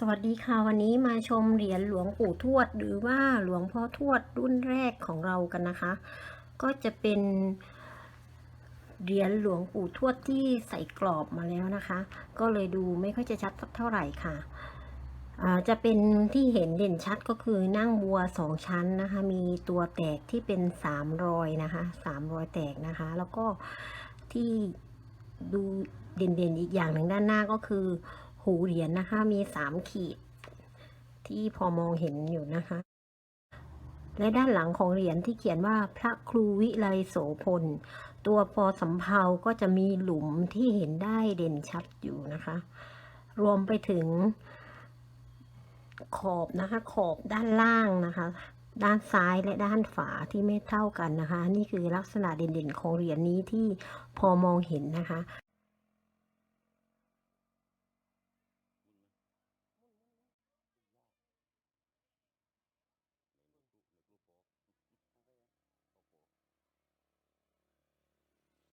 สวัสดีค่ะวันนี้มาชมเหรียญหลวงปู่ทวด หรือว่าหลวงพ่อทวดรุ่นแรกของเรากันนะคะ ก็จะเป็นเหรียญหลวงปู่ทวดที่ใส่กรอบมาแล้วนะคะ ก็เลยดูไม่ค่อยจะชัดสักเท่าไหร่ค่ะจะเป็นที่เห็นเด่นชัดก็คือนั่งบัวสองชั้นนะคะ มีตัวแตกที่เป็นสามรอยนะคะสามรอยแตกนะคะ แล้วก็ที่ดูเด่นๆอีกอย่างหนึ่งด้านหน้าก็คือ หูเหรียญนะคะ มีสามขีด ที่พอมองเห็นอยู่นะคะ และด้านหลังของเหรียญที่เขียนว่าพระครูวิไลโสพล ตัวปอสำเภาก็จะมีหลุมที่เห็นได้เด่นชัดอยู่นะคะ รวมไปถึง ขอบนะคะ ขอบด้านล่างนะคะด้านซ้ายและด้านฝาที่ไม่เท่ากันนะคะ นี่คือลักษณะเด่นๆของเหรียญนี้ที่พอมองเห็นนะคะ